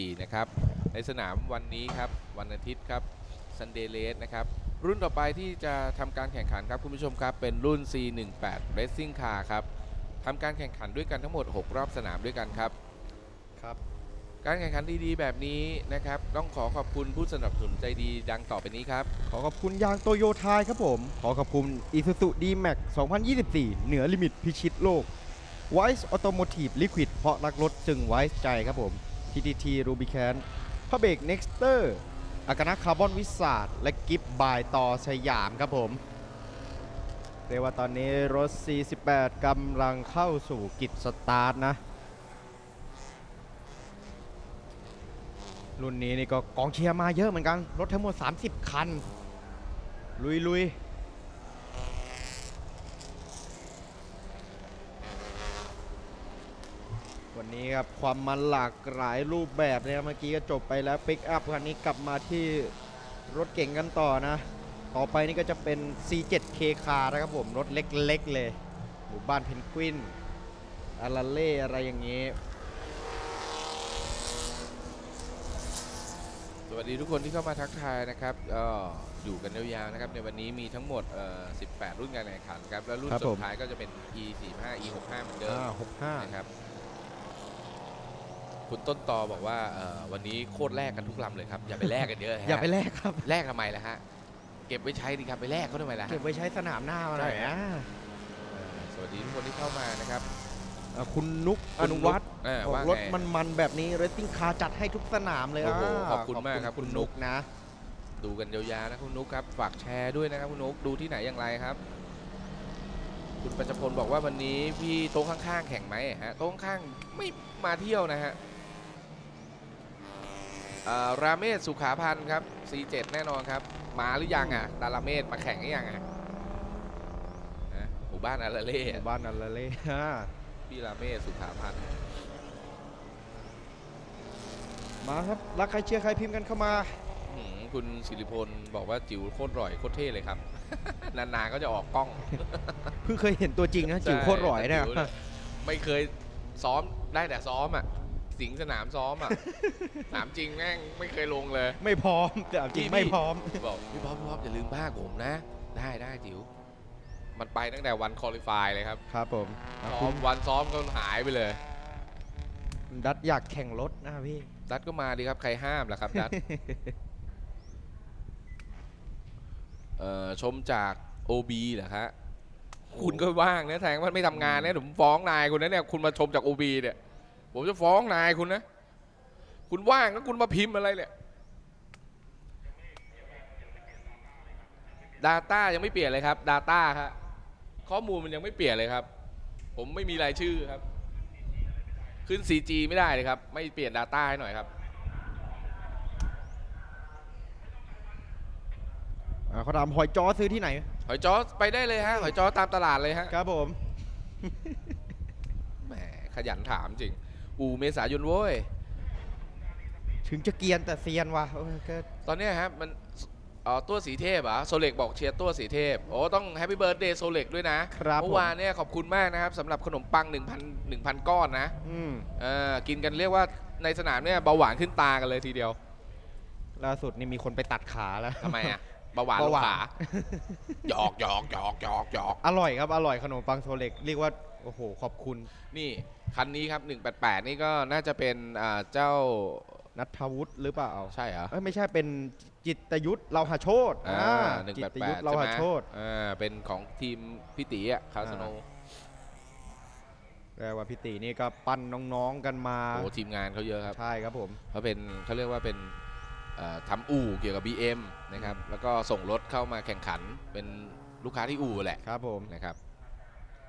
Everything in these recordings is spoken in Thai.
4นะครับในสนามวันนี้ครับวันอาทิตย์ครับ Sunday Race นะครับรุ่นต่อไปที่จะทำการแข่งขันครับคุณผู้ชมครับเป็นรุ่น C18 Racing Car ครับทำการแข่งขันด้วยกันทั้งหมด 6 รอบสนามด้วยกันครับครับ การแข่งขันดีๆแบบนี้นะครับต้องขอขอบคุณผู้สนับสนุนใจดีดังต่อไปนี้ครับขอขอบคุณยางโตโยทายครับผม ขอขอบคุณ Isuzu D-Max 2024 เหนือลิมิตพิชิตโลก Wise Automotive Liquid เพราะรักรถจึงไว้ใจครับผม TTT Rubicon พระเบรก Nexter อากานะคาร์บอนวิสาดและกิฟบายต่อสยามครับผมเรียกว่าตอนนี้รถ 48กำลังเข้าสู่กิจสตาร์ทนะ รุ่นนี้นี่ก็กองเชียร์มาเยอะเหมือนกัน รถทั้งหมด 30 คัน ลุยลุย นนี้ครับความมันหลากหลายรูปแบบเนี่ยเมื่อกี้ก็จบไปแล้วปิกอัพคันนี้กลับมาที่รถเก่งกันต่อนะ ต่อไปนี่ก็จะเป็น C7K คานะครับผม รถเล็กๆเลยหมู่บ้านเพนกวินอาราเล่อะไรอย่างนี้ สวัสดีทุกคนที่เข้ามาทักทายนะครับก็อยู่กันยาวๆนะครับ ในวันนี้มีทั้งหมดเอ่อ18 รุ่นการแข่งขันครับ แล้วรุ่นครับสุผดมท้ายก็จะเป็น E45 E65 เหมือนเดิมอ่าหกห้านะครับ คุณต้นตอบอกว่าเอ่อวันนี้โคตรแลกกันทุกลำเลยครับ อย่าไปแลกกันเยอะฮะอย่าไปแลกครับ แลกทำไมล่ะฮะ เก็บไว้ใช้ดีครับไปแลกเขาทำไมล่ะฮะ เก็บไว้ใช้สนามหน้ามาหน่อยใช่ นะเอ่อสวัสดีทุกคนที่เข้ามานะครับอะคุณนุกคุอณนุวัฒน์เอ่อบอกว่ารถไงมันมันๆแบบนี้เรตติ้งคาจัดให้ทุกสนามเลยโอ้โหะขอบคุณมากครับคุณนุก นะ ดูกันยาวๆนะคุณนุกครับ ฝากแชร์ด้วยนะครับคุณนุกดูที่ไหนอย่างไรครับ คุณปัญจพลบอกว่าวันนี้พี่โต๊ะข้างๆแข่งไหมฮะโต๊ะข้างๆไม่มาเที่ยวนะฮะอ่า ราเมศสุขาพันธ์ครับ C7 แน่นอนครับ มาหรือยังอะ ดาราเมศมาแข่งหรือยังอะฮะหมู่บ้านอาราเล่หมู่บ้านนันละเล่ฮะพี่ราเมศสุขาพันธ์มาครับ รักใครเชียร์ใครพิมพ์กันเข้ามาอื้อหือคุณสิริพลบอกว่าจิ๋วโคตรอร่อยโคตรเท่เลยครับ นานๆก็จะออกกล้อง เพิ่งเคยเห็นตัวจริงนะจิ๋วโคตรหร่อยเนี่ยใช่แต่จิ๋วไม่เคยซ้อมได้แต่ซ้อมอะ สิงสนามซ้อมอะ สนามจริงแม่งไม่เคยลงเลย ไม่พร้อมแต่เอาจริงพี่ ไม่พร้อม บอกพี่บ๊อบพี่บ๊อบอย่าลืมบ้ากผมนะ ได้ได้จิ๋วมันไปตั้งแต่วันคอลิฟายเลยครับครับผมอะซ้อคุมณวันซ้อมก็หายไปเลย ดัดอยากแข่งรถนะครับพี่ ดัดก็มาดีครับ ใครห้ามล่ะครับ ดัด เอ่อชมจาก OB เหรอฮะคุณก็ว่างนะแทงว่าไม่ทำงานเนี่ยผมฟ้องนายคุณนะเนี่ยคุณมาชมจาก OB เนี่ย ผมจะฟ้องนายคุณนะ คุณว่างแล้วคุณมาพิมพ์อะไรเนี่ย Data ยังไม่เปลี่ยนเลยครับ Data ครับข้อมูลมันยังไม่เปลี่ยนเลยครับ ผมไม่มีรายชื่อครับ ขึ้น 4G ไม่ได้เลยครับ ไม่เปลี่ยน Data ให้หน่อยครับอะเขาถามหอยจอซื้อที่ไหน หอยจ้อไปได้เลยฮะหอยจ้อตามตลาดเลยฮะครับผม แหมขยันถามจริง อูเมษายนโว้ย ถึงจะเกรียนแต่เซียนว่ะเออก็ตอนเนี้ยฮะมันเอ๋อตัวสีเทพเหรอะโซเล็กบอกเชียร์ตัวสีเทพ โอ้ต้องแฮปปี้เบิร์ดเดย์โซเล็กด้วยนะครับเมื่อผมวานเนี่ยขอบคุณมากนะครับสำหรับขนมปัง 1,000 1,000 ก้อนนะอืมเออกินกันเรียกว่าในสนามเนี่ยเบาหวานขึ้นตากันเลยทีเดียวล่าสุดนี่มีคนไปตัดขาแล้ว ทำไมอะ เบาหวานลเบางหวาน ขาหยอกหยอกหยอกหยอกหยอก อร่อยครับ อร่อยขนมปังโซเล็ก เรียกว่า โอ้โห ขอบคุณนี่คันนี้ครับ 188 นี่ก็น่าจะเป็นอ่าเจ้านัทวุฒิหรือเปล่าใช่เหรอ เอ้ยไม่ใช่เป็นจิตยุทธเราหาโชตอ่าอ่าหนึ่งจิแปดตแปยุทดธเราใช่ไหมหาโชตอ่าเป็นของทีมพี่ตีอะคาสโนแปลว่าพี่ตีนี่ก็ปั้นน้องๆกันมาโอ้ทีมงานเขาเยอะครับใช่ครับผมเขาเป็นเขาเรียกว่าเป็นเอ่อทำอู่เกี่ยวกับ BM นะครับ แล้วก็ส่งรถเข้ามาแข่งขันเป็นลูกค้าที่อู่แหละครับผม นะครับ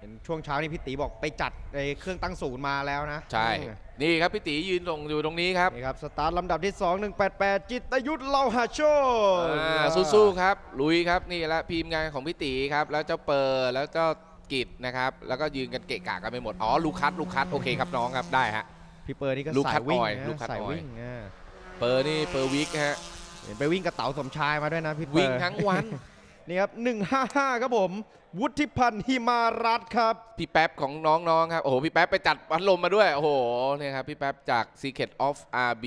เห็นช่วงเช้านี่พี่ตีบอกไปจัดไอ้เครื่องตั้งศูนย์มาแล้วนะใช่อืมนี่ครับพี่ตียืนตรงอยู่ตรงนี้ครับนี่ครับ สตาร์ทลำดับที่ 2 188 จิตยุทธเราหาโชตอ่าสู้ๆครับลุยครับนี่แหละทีมงานของพี่ตีครับ แล้วเจ้าเปอร์แล้วเจ้ากิจนะครับ แล้วก็ยืนกันเกะกะกันไปหมด อ๋อลูกคัสลูกคัสโอเคครับน้องครับได้ฮะ พี่เปิร์นี่ก็ลูกสาคัยดวิ่งออยนะลูกคัดสายออย วิ่งอ่าเปอร์นี่เปอร์วิกฮะเห็นไปวิ่งกับเต๋าสมชายมาด้วยนะพี่เปิร์ วิ่งทั้งวัน นี่ครับ155ครับผม วุฒิพันธ์หิมารัตน์ครับ พี่แป๊บของน้องๆครับโอ้โหพี่แป๊บไปจัดพัดลมมาด้วย โอ้โหเนี่ยครับพี่แป๊บจาก Secret of RB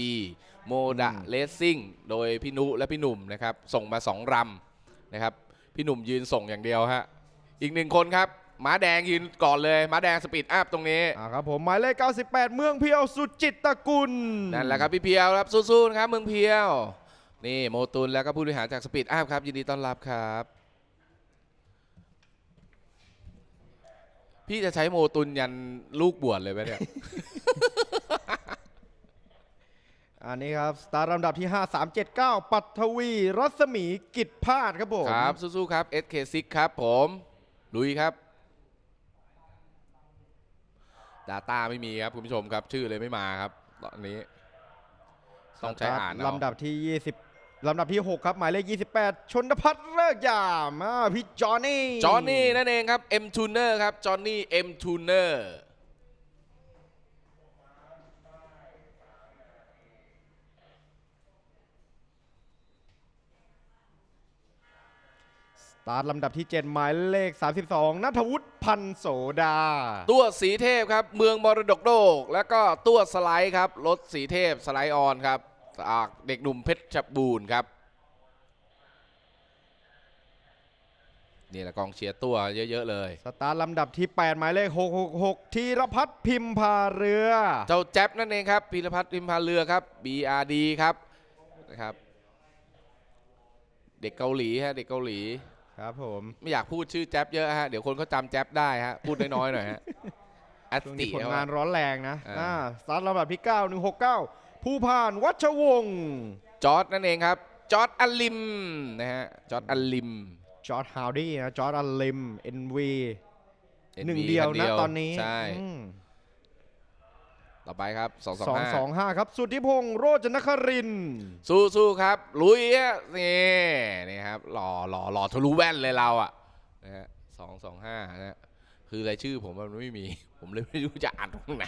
โมดะอืมเลสซิ่งโดยพี่นุและพี่หนุ่มนะครับ ส่งมา 2รำนะครับ พี่หนุ่มยืนส่งอย่างเดียวฮะอีกหนึ่งคนครับม้าแดงยืนก่อนเลยม้าแดงสปีดอัพตรงนี้อ่าครับผมหมายเลข 98 เมืองเพียวสุจิตตกุลนั่นแหละครับพี่เพียวครับสู้ๆนะครับเมืองเพียว นี่โมตุนแล้วก็ผู้บริหารจากสปีดอัพครับยินดีต้อนรับครับ พี่จะใช้โมตุนยันลูกบวชเลยไหมเนี่ย อันนี้ครับ สตาร์ลำดับที่ 5379 ปัทวี รัศมีกิจพาดครับผมครับ สู้ๆครับ SK6 ครับผม ลุยครับ Data ไม่มีครับ คุณผู้ชมครับ ชื่อเลยไม่มาครับ ตอนนี้ ต้องใช้อ่านเอาลำดับที่20 ลำดับที่ 6 ครับ หมายเลข 28 ชนพัฒน์เลิกยามอ่าพี่จอห์นนี่จอห์นนี่นั่นเองครับ M Tuner ครับ จอห์นนี่ M Tuner สตาร์ทลำดับที่ 7 หมายเลข 32นัทวุฒิพันธ์โสดา ตัวสีเทพครับ เมืองมรดกโลก แล้วก็ตัวสไลด์ครับ รถสีเทพสไลด์ออนครับ จากเด็กหนุ่มเพชรบูรณ์ครับนี่แหละกองเชียร์ตัวเยอะ ๆ เลย สตาร์ทลำดับที่ 8 หมายเลข 666 ธีรพัฒน์พิมพาเรือ เจ้าแจ๊บนั่นเองครับพีรพัฒน์พิมพาเรือครับ BRD ครับนะครับ เด็กเกาหลีฮะเด็กเกาหลี ครับผม ไม่อยากพูดชื่อแจ๊บเยอะฮะ เดี๋ยวคนเขาจำแจ๊บได้ฮะ พูดน้อยๆหน่อยฮะแอสช่วงตินี้ผลงานร้อนแรงนะอ่าอ่าสตาร์ทลำดับที่ 9 169 ผู้ผ่านวัชวงศ์จอร์ดนั่นเองครับจอร์ดอัลลิมนะฮะจอร์ดอัลลิมจอร์ดฮาวดี้นะจอร์ดอัลลิม NV หนึ่ง NV เดียวคันะตอนนี้ใช่อืมต่อไปครับสอง225สองห้าครับ สุทธิพงศ์โรจนครินทร์สู้สู้ครับ ลุยฮะนี่นี่ครับ หล่อหล่อหล่อทะลุแว่นเลยเราอะนะฮะสองสองห้านะฮะคือรายชื่อผมมันไม่มี ผมเลยไม่รู้จะอ่านตรงไหน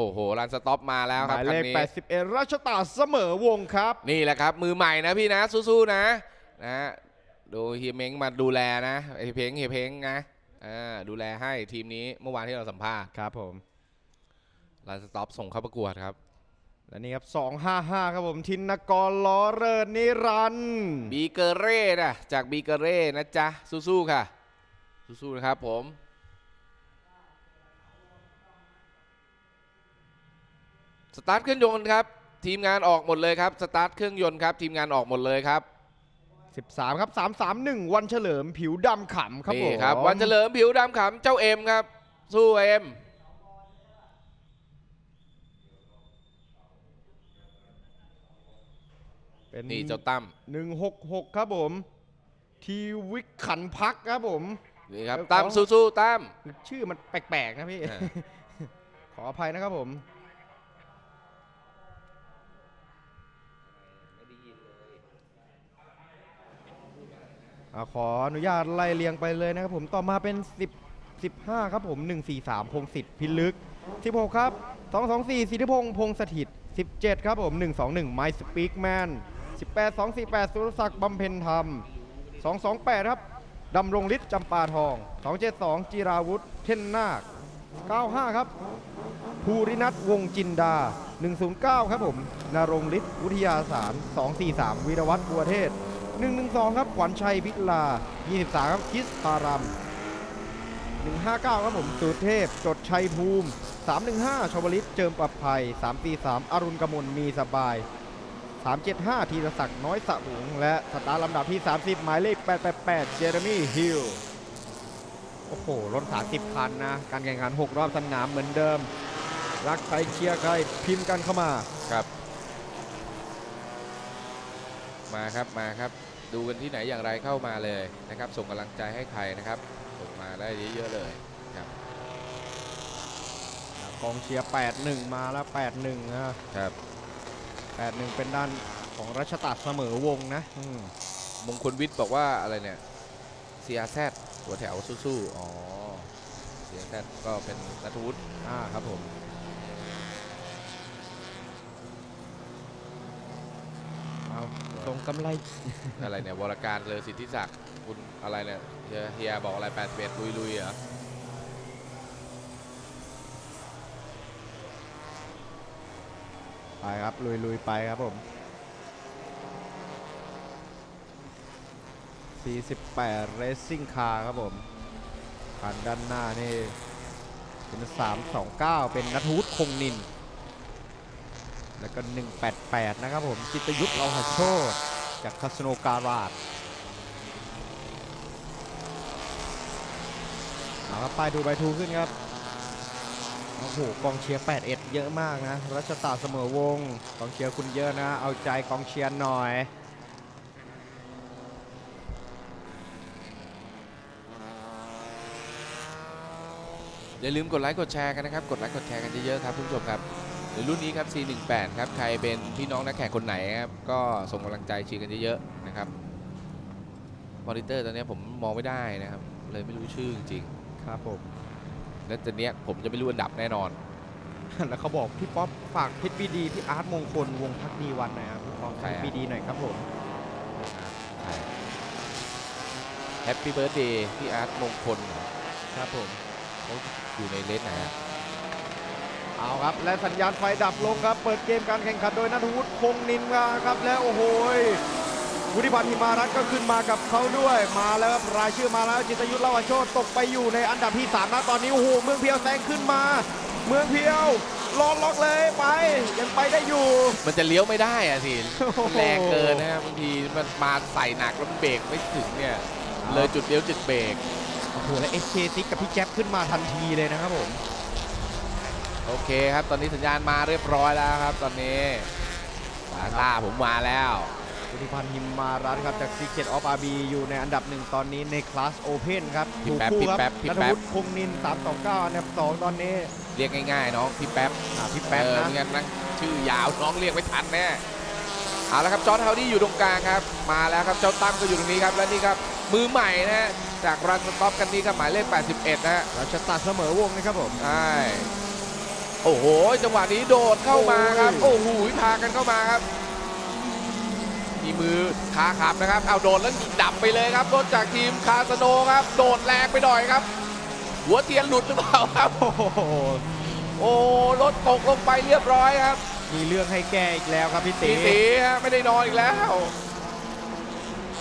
โอ้โหรันสต็อปมาแล้วหครับมายคัเลนขนี้ 81 ราชตาเสมอวงครับ นี่แหละครับ มือใหม่นะพี่นะ สู้ๆนะนะฮะดูเฮียเม้งมาดูแลนะไอเพ้งเฮียเพ้งนะอ่าดูแลให้ทีมนี้เมื่อวานที่เราสัมภาษณ์ครับผม รันสต็อปส่งเข้าประกวดครับ และนี่ครับ 255 ครับผม ทินกรล้อเรินนิรันดร์ บีเกอเร่นะจากบีเกอเร่นะจ๊ะสู้ๆค่ะ สู้ๆนะครับผม สตาร์ทเครื่องยนต์ครับ ทีมงานออกหมดเลยครับ สตาร์ทเครื่องยนต์ครับ ทีมงานออกหมดเลยครับ 13 ครับ 331 วันเฉลิมผิวดำขำครับผนี่มครับ วันเฉลิมผิวดำขำเจ้าเอ็มครับ สู้เอ็ม เป็นนี่เจ้าตั้ม166 ครับผม ทีวิกขันพักครับผม นี่ครับเดี๋ยวตั้มขอสู้ๆตั้ม ชื่อมันแปลกๆนะพี่อ่าขออภัยนะครับผม อ่าขออนุญาตไล่เรียงไปเลยนะครับผมต่อมาเป็น 10 15 ครับผม 143 พงศิษฐ์พิลึก 16 ครับ 224สิทธิพงษ์พงษ์สถิต 17 ครับผม 121 ไมสปีกแมน 18 248 สุรศักดิ์บำเพ็ญธรรม 228 ครับดำรงฤทธิ์จำปาทอง 272 จิราวุธเท่นนาค 95 ครับ ภูรินัทวงจินดา 109 ครับผมนรงฤทธิ์ วุทยาสาร 243 วีรวัตรบัวเทศ 112 ครับ ขวัญชัยพิลา 23 ครับ คิสพารัม 159 ครับผม สุเทพ จดชัยภูมิ 315 ชวลิต เจิมประภัย 343 อรุณกมล มีสบาย 375 ธีรศักดิ์น้อยสะหุง และสตาร์ลำดับที่ 30 หมายเลข 888 เจเรมี่ฮิลโอ้โห รถ30 คันนะ การแข่งขัน 6 รอบสนามเหมือนเดิม รักใครเชียร์ใครพิมพ์กันเข้ามา ครับ มาครับมาครับ ดูกันที่ไหนอย่างไรเข้ามาเลยนะครับ ส่งกำลังใจให้ใครนะครับส่งมาได้เยอะๆเลยครับกองเชียร์ 81 มาแล้ว 81 นะครับ 81 เป็นด้านของรัชตาเสมอวงนะอืมมงคลวิทย์บอกว่าอะไรเนี่ยเซียแซดหัวแถวสู้ๆ อ๋อเซียแซดก็เป็นนัทวุฒิอ่าครับผม เอาตรง กำไร อะไรเนี่ยวรการเลอสิทธิศักดิ์คุณอะไรเนี่ยเฮียเฮียบอกอะไรแปดเบ็ดลุยลุยๆเหรอไปครับ ลุยลุยไปครับผม 48 Racing Car ครับผมคันด้านหน้านี่ เป็น 329 เป็นนัทวุฒิคงนิน แล้วก็ 188 นะครับผม จิตยุทธเราหโชต จากคาสโนการาดเอาครับไปดูใบทูขึ้นครับโอ้โหกองเชียร์81เยอะมากนะ รัชตาเสมอวงกองเชียร์คุณเยอะนะ เอาใจกองเชียร์หน่อยอย่าลืมกดไลค์กดแชร์กันนะครับ กดไลค์กดแชร์กันเยอะๆครับคุณผู้ชมครับ ในรุ่นนี้ครับ C18 ครับ ใครเป็นพี่น้องนักแข่งคนไหนครับ ก็ส่งกำลังใจเชียร์กันเยอะๆนะครับ มอนิเตอร์ตอนนี้ผมมองไม่ได้นะครับ เลยไม่รู้ชื่อจริงครับผม ๆและตอนเนี้ยผมจะไม่รู้อันดับแน่นอน แล้วเขาบอกพี่ป๊อปฝากพิทบีดีพี่อาร์ตมงคลวงพักดีวันหนะครับพี่ป๊อปใครพิอะทบีดีหน่อยครับผมแฮปปี้เบิร์ดเดย์พี่อาร์ตมงคลครับผมเขาอยู่ในเลสไหนอะ เอาครับ และสัญญาณไฟดับลงครับ เปิดเกมการแข่งขันโดยนัทวุฒิคงนินมาครับ และโอ้โหยวุฒิพันธ์หิมารัตน์ก็ขึ้นมากับเขาด้วย มาแล้วครับรายชื่อมาแล้วจิตรยุทธเล่าโชตตกไปอยู่ในอันดับที่3นะตอนนี้โอ้โหเมืองเพียวแซงขึ้นมา เมืองเพียวลอนล็อกเลยไปยังไปได้อยู่ มันจะเลี้ยวไม่ได้อะสิโอ้โหแรงเกินนะครับบางทีมันมาใส่หนักแล้วมันเบรกไม่ถึงเนี่ยเลยจุดเลี้ยวจุดเบรกโอ้โหและเอสเคซิกกับพี่แจ๊บขึ้นมาทันทีเลยนะครับผม โอเคครับ ตอนนี้สัญญาณมาเรียบร้อยแล้วครับ ตอนนี้สาตาผมมาแล้วพุทธิพันธ์หิมมารัตน์ครับ จาก Secret of RB อยู่ในอันดับหนึ่งตอนนี้ในคลาสโอเพนครับพี่ถูกแป๊บคู่พี่ครับแป๊บพี่นัทแป๊บวุฒิคงนิน329อันดับ2ตอนนี้ เรียกง่ายๆน้องพี่แป๊บอ่าพี่แป๊บเออนะไม่งั้นนะชื่อยาวน้องเรียกไม่ทันแน่เอาละครับจอร์ดเฮาดี้อยู่ตรงกลางครับ มาแล้วครับเจ้าตั้มก็อยู่ตรงนี้ครับและนี่ครับมือใหม่นะฮะจากรันสต็อปกันนี้ครับหมายเลข 81 นะฮะรัชตาเสมอวงนะครับผมใช่ โอ้โห จังหวะนี้โดดเข้ามาครับ โอ้โอ้ยโหพากันเข้ามาครับ มีมือขาขับนะครับ เอาโดดแล้วดับไปเลยครับ รถจากทีมคาสโนครับ โดดแรงไปหน่อยครับ หัวเทียนหลุดหรือเปล่าครับ โอ้โหโอ้รถตกลงไปเรียบร้อยครับ มีเรื่องให้แก้อีกแล้วครับพี่ตีตีตีฮะไม่ได้นอนอีกแล้ว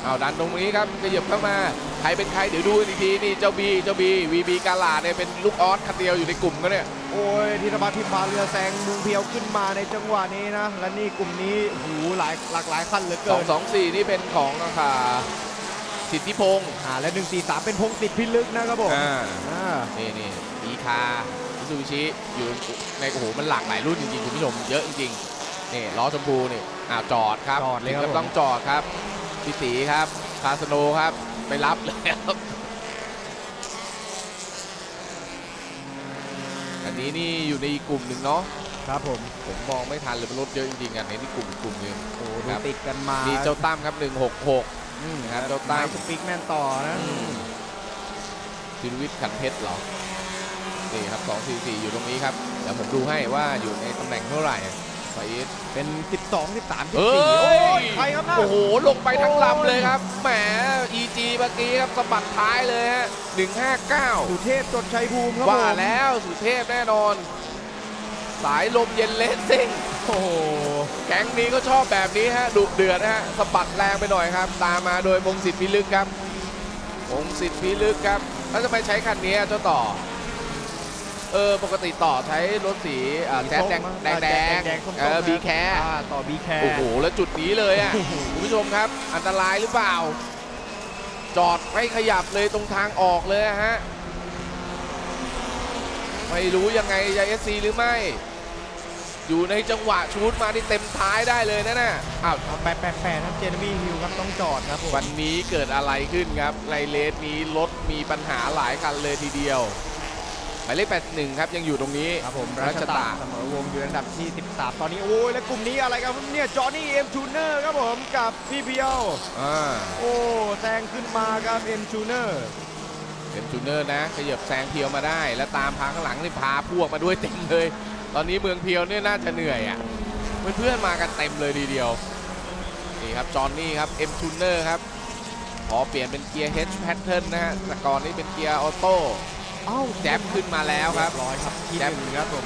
เอาดันตรงนี้ครับขยับเข้ามาใครเป็นใครเดี๋ยวดูกันอีกทีนี่เจ้าบีเจ้าบีวีบีกาลาดเนี่ยเป็นลูกออสคันเดียวอยู่ในกลุ่มก็เนี่ยโอ้ยธีรพัฒน์พิมพาเรือแซงเมืองเพียวขึ้นมาในจังหวะนี้นะและนี่กลุ่มนี้โอ้โหูหลายหลากหลายขั้นเหลือสเกิองนสองสี่นี่เป็นของราคาสิทธิพงศ์อ่าและ143เป็นพงศิษฐ์พิลึกนะครับผมอ่าอ่านี่นี่อีคามิซูบิชิอยู่ในโอ้โหมันหลากหลายรุ่นจริงๆคุณผู้ชมเยอะจริงๆนี่ล้อชมพูนี่อ้าวจอดครับจอดเลยครับถึงผมกับต้องจอดครับ พี่ตีครับคาสโนครับ ไปรับเลยครับอันนี้นี่อยู่ในอีกกลุ่มหนึ่งเนาะครับผมผมมองไม่ทันเลยมันรถเยอะจริงๆอะในนี่กลุ่มกลุ่มหนึงโอ้คดูรับติดกันมานี่เจ้าตั้มครับ 166อืมนะครับเจ้าตั้มสปิกแมนต่อนะจิรวิทย์ขันเพชรเหรอนี่ครับ244อยู่ตรงนี้ครับเดี๋ยวผมดูให้ว่าอยู่ในตำแหน่งเท่าไหร่ ไปอีทเป็น 12 13 14เอ้โอ้ยยใครครับนะโอ้โห ลงไปทั้งโอ้ยลำเลยครับ แหม EG เมื่อกี้ครับสะบัดท้ายเลยฮะ159สุเทพจดชัยภูมิครับว่าผมแล้วสุเทพแน่นอน สายลมเย็นเลสซิ่ง โอ้โหแก๊งนี้ก็ชอบแบบนี้ฮะดุเดือดนะฮะสะบัดแรงไปหน่อยครับ ตามมาโดยวงศิษฐ์พิลึกครับวงศิษฐ์พิลึกครับแล้วจะไปใช้คันนี้เจ้าต่อ เออปกติต่อใช้รถสีอ่าแจ๊ดแดงแดงแดงแดงส้มๆเออบีแคอ่าต่อบีแคโอ้โหแล้วจุดนี้เลยอะโอ้โหคุณผู้ชมครับอันตรายหรือเปล่า จอดไม่ขยับเลยตรงทางออกเลยอะฮะไม่รู้ยังไงจะเอสซีหรือไม่ อยู่ในจังหวะชูดมาที่เต็มท้ายได้เลยนะน่ะอ้าวแปดแปดแปดครับเจนมี่ฮิลครับต้องจอดครับผมวันนี้เกิดอะไรขึ้นครับในเลสนี้รถมีปัญหาหลายคันเลยทีเดียว หมายเลข81 ครับยังอยู่ตรงนี้ครับผมรัรัชชตาตาเสมอวงอยู่อันดับที่ 13 ตอนนี้โอ้ยและกลุ่มนี้อะไรกันครับเนี่ยจอห์นนี่เอ็มชูเนอร์ครับผมกับพี่เพียวอ่าโอ้แซงขึ้นมาครับเอ็มชูเนอร์เป็นจูเนอร์นะขยับแซงเพียวมาได้ แล้วตามพาข้างหลังนี่พาพวกมาด้วยเต็มเลย ตอนนี้เมืองเพียวเนี่ยน่าจะเหนื่อยอะเพื่อนๆมากันเต็มเลยทีเดียวนี่ครับจอห์นนี่ครับ M Tuner ครับพอเปลี่ยนเป็นเกียร์ H pattern นะฮะแต่ก่อนนี้เป็นเกียร์ออโต้ เอ้าแจ๊บขึ้นมาแล้วครับเรียบร้อยครับที่แจ๊บหนึ่งครับผม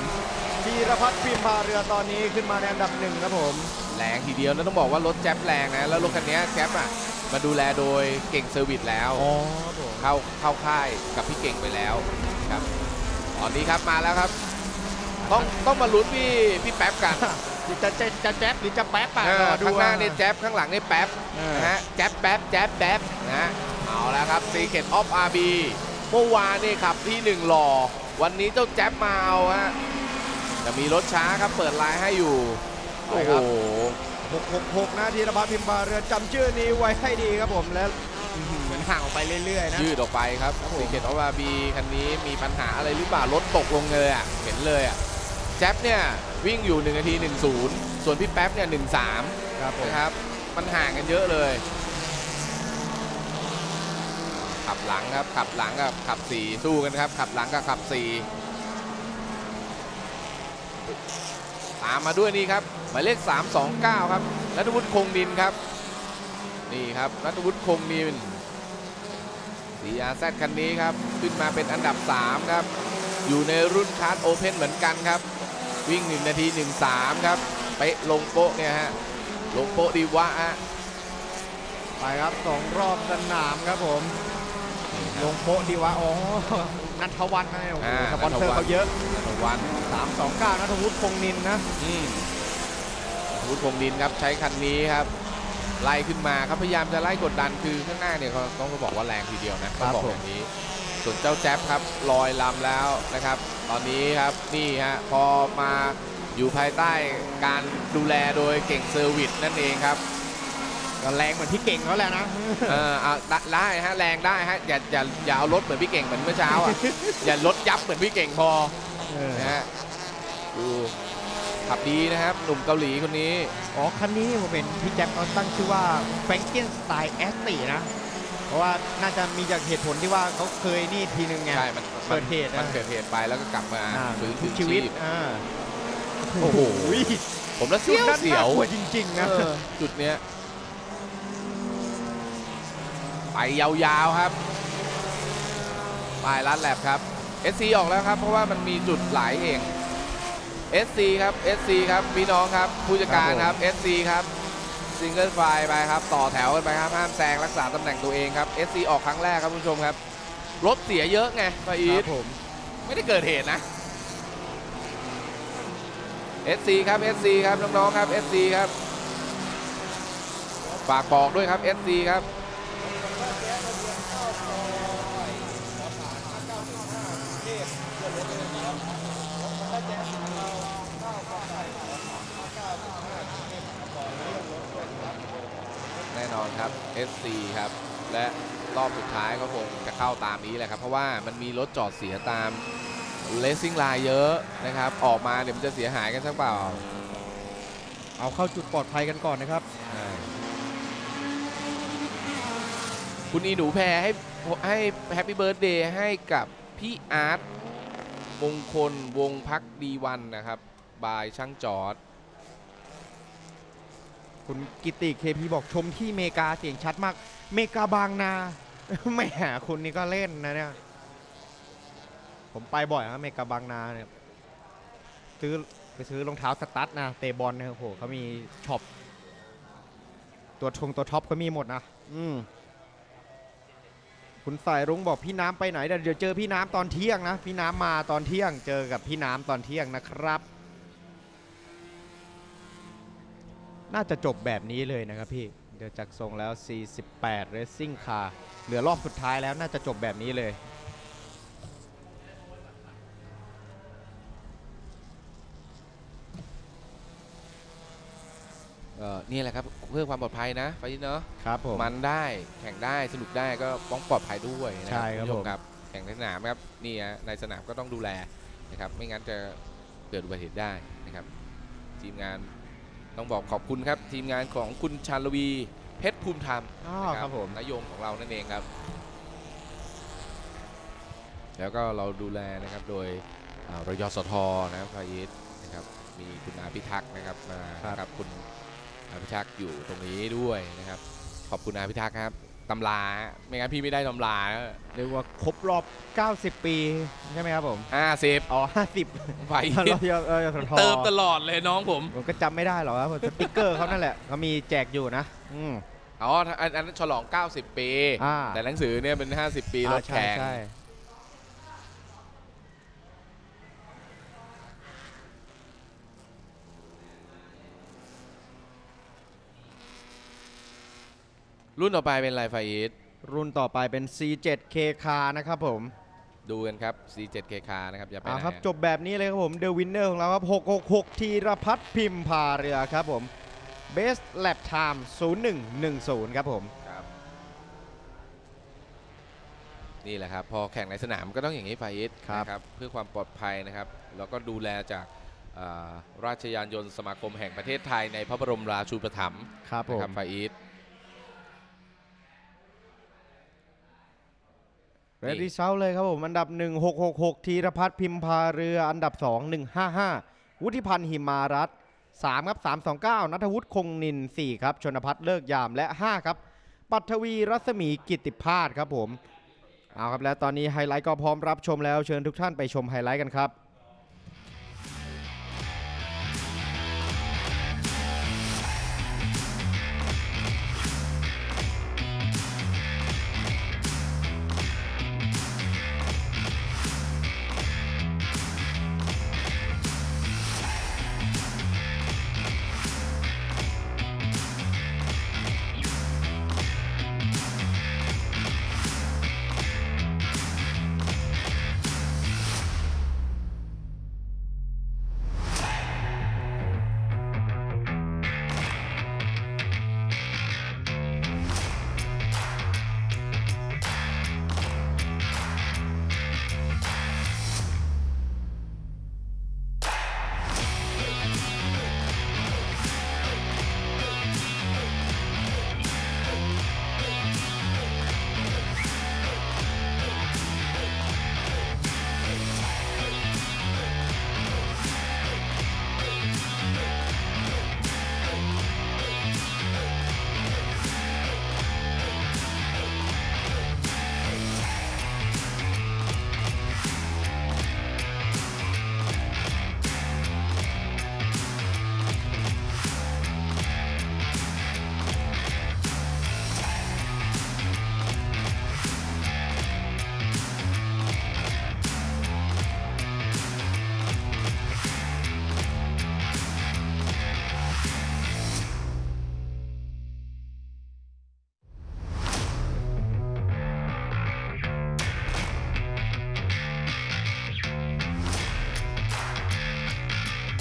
ธีรพัฒน์พิมพาเรือตอนนี้ขึ้นมาในอันดับหนึ่งครับผมแรงทีเดียวนะต้องบอกว่ารถแจ๊บแรงนะ แล้วรถคันนี้แจ๊บอะมาดูแลโดยเก่งเซอร์วิสแล้วอ๋อครับผมเข้าเข้าค่ายกับพี่เก่งไปแล้วครับตอนนี้ครับมาแล้วครับ ต้องต้องมาลุ้นพี่พี่แป๊บกันจะจะจะแจ๊บหรือจะแป๊บอะเออรอดูข้างหน้าอะเนี่ยแจ๊บข้างหลังเนี่ยแป๊บเออนะฮะแจ๊บแป๊บแจ๊บแป๊บนะฮะเอาแล้วครับซีเค t ออฟอาร์บี เมื่อวานนี่ขับที่หนึ่งหล่อ วันนี้เจ้าแจ๊บมาเอาฮะจะมีรถช้าครับเปิดไลน์ให้อยู่ไปโอ้คโหรับ666นะธีรพัฒน์พิมพาเรือจำชื่อนี้ไว้ให้ดีครับผมแล้วอื้อหือเหมือนห่างออกไปเรื่อยๆนะยืดออกไปครับครับผมซีเค t ออฟอาร์บีคันนี้มีปัญหาอะไรหรือเปล่ารถตกลงเลยอะเห็นเลยอะแจ๊บเนี่ยวิ่งอยู่1นาที 10 ส่วนพี่แป๊บเนี่ย13ครับผมนะครับมันห่างกันเยอะเลย ขับหลังครับ ขับหลังกับขับสี่สู้กันครับ ขับหลังกับขับสี่ตามมาด้วยนี่ครับหมายเลข 329 ครับนัทวุฒิคงดินครับ นี่ครับนัทวุฒิคงดินสีอาแซคันนี้ครับ ขึ้นมาเป็นอันดับ 3 ครับ อยู่ในรุ่นคาร์ดโอเพนเหมือนกันครับ วิ่ง 1 นาที 13 ครับ ไปลงโป๊ะเนี่ยฮะ ลงโป๊ะดีวะฮะไปครับสองรอบสนามครับผม ลรับงโป๊ะดีวะอ๋อนัทวัฒน์นะเนี่ยโอ้โหอ่าสปอนเซอร์นัทวัฒน์ เขาเยอะตะวัน329นัทวุฒิคงนินนะ อืมวุฒิพงษ์ดินครับใช้คันนี้ครับ ไล่ขึ้นมาครับพยายามจะไล่กดดันคือข้างหน้าเนี่ยเขาต้องบอกว่าแรงทีเดียวนะต้องบอกผม อย่างนี้ ส่วนเจ้าแจ๊บครับลอยลำแล้วนะครับ ตอนนี้ครับนี่ฮะพอมาอยู่ภายใต้การดูแลโดยเก่งเซอร์วิสนั่นเองครับ ก็แรงเหมือนพี่เก่งเขาแหละนะ เออเอาได้ได้ฮะแรงได้ฮะอย่าอย่าอย่าเอารถเหมือนพี่เก่งเหมือนเมื่อเช้าอะ อย่ารถยับเหมือนพี่เก่งพอเออนะฮะดูขับดีนะครับหนุ่มเกาหลีคนนี้ อ๋อคันนี้ผมเห็นพี่แจ็คเขาตั้งชื่อว่าแฟรงเกนสไตล์แอสตีนะ เพราะว่าน่าจะมีจากเหตุผลที่ว่าเขาเคยนี่ทีนึงไง ใช่ มันเกิดเหตุมันนะเกิดเหตุไปแล้วก็กลับมาอ่าฟื้นทุคืกนชีวิตพอ่าโอ้โหยผมแล้วจุเสีดยวนั้นเสียน่าวกลัวจริงๆนะ เออจุดเนี้ยไป ยาวๆครับปลายลัดแลบครับ SC ออกแล้วครับ เพราะว่ามันมีจุดหลายเอง SC ครับ SC ครับพี่น้องครับผู้จัดการครับ SC ครับซิงเกิลไฟไปครับ ต่อแถวกันไปครับ ห้ามแซงรักษาตำแหน่งตัวเองครับ SC ออกครั้งแรกครับคุณผู้ชมครับ รถเสียเยอะไงไปอีคทรับผมไม่ได้เกิดเหตุนะ SC ครับ SC ครับน้องๆครับ SC ครับฝากบอกด้วยครับ SC ครับ แน่นอน ครับ SC ครับ และรอบสุดท้ายก็คงจะเข้าตามนี้แหละครับ เพราะว่ามันมีรถจอดเสียตามเลสซิ่งไลน์เยอะนะครับ ออกมาเดี๋ยวมันจะเสียหายกันสักเปล่าเอาเข้าจุดปลอดภัยกันก่อนนะครับใช่คุณอีหนูแพรให้ให้แฮปปี้เบิร์ดเดย์ให้กับพี่อาร์ตมงคลวงพักดีวันนะครับ บายช่างจอด คุณกิติเคพีบอกชมที่เมกาเสียงชัดมาก เมกาบางนาแหมคุณนี่ก็เล่นนะเนี่ย ผมไปบ่อยนะเมกาบางนาเนี่ยซื้อไปซื้อรองเท้าสตั๊ดนะเตะบอลนะโอ้โหเขามีช็อปตัวทงตัวท็อปก็มีหมดนะอืมคุณสายรุ้งบอกพี่น้ำไปไหนเดี๋ยวเจอพี่น้ำตอนเที่ยงนะ พี่น้ำมาตอนเที่ยง เจอกับพี่น้ำตอนเที่ยงนะครับ น่าจะจบแบบนี้เลยนะครับพี่ เดี๋ยวจากทรงแล้ว 48 Racing Car เหลือรอบสุดท้ายแล้วน่าจะจบแบบนี้เลยเออนี่แหละครับเพื่อความปลอดภัยนะไฟนี้เนาะครับผม มันได้แข่งได้สนุกได้ก็ต้องปลอดภัยด้วยนะใช่ครับณผู้ชผมครับแข่งในสนามครับนี่ฮะในสนามก็ต้องดูแลนะครับไม่งั้นจะเกิดอุบัติเหตุได้นะครับทีมงาน ต้องบอกขอบคุณครับ ทีมงานของคุณชาลวีเพชรภูมิธรรมอ๋อนะครับผมนายงของเรานั่นเองครับ แล้วก็เราดูแลนะครับโดยอ่ารยสทนะครับพายิสนะครับมีคุณอาพิทักษ์นะครับมาครับครับคุณอาพิทักษ์อยู่ตรงนี้ด้วยนะครับ ขอบคุณอาพิทักษ์ครับ ตำราไม่งั้นพี่ไม่ได้ตำราเรียกว่าครบรอบ 90 ปี ใช่ไหมครับผมห้าสิบอ๋อ 50ไฟเราเยอะเออทเติมตลอดเลยน้องผม ผมก็จำไม่ได้หรอกครับผมสติ๊กเกอร์เขานั่นแหละเขามีแจกอยู่นะอืมอ๋ออันอันนั้นฉลอง 90 ปีอ่าแต่หนังสือเนี่ยเป็น 50 ปีรถอ่าใช่แข่ง รุ่นต่อไปเป็นไรไฟอีทรุ่นต่อไปเป็น C7K Car นะครับผมดูกันครับ C7K คานะครับอย่าไปอ่าไหนครับ จบแบบนี้เลยครับผมเดอะวินเนอร์ของเราครับ 666 ธีรพัฒน์พิมพาเรือครับผม Best Lap Time 0110 ครับผมครับนี่แหละครับ พอแข่งในสนามก็ต้องอย่างนี้ไฟอีทครับนะครับเพื่อความปลอดภัยนะครับ แล้วก็ดูแลจากอ่าราชยานยนต์สมาคมแห่งประเทศไทยในพระบรมราชูปถัมภ์ครับผนะมครับไฟอีท เรดดี้เซาเลยครับผม อันดับ 1666ธีรพัฒน์พิมพาเรือ อันดับ 2 155 วุฒิพันธ์หิมารัต3ครับ 329นัทวุฒิคงนิน 4 ครับ ชนพัฒน์เลิกยามและ 5 ครับ ปัทวีรัศมีกิติพาสครับผม เอาครับและตอนนี้ไฮไลท์ก็พร้อมรับชมแล้วเชิญทุกท่านไปชมไฮไลท์กันครับ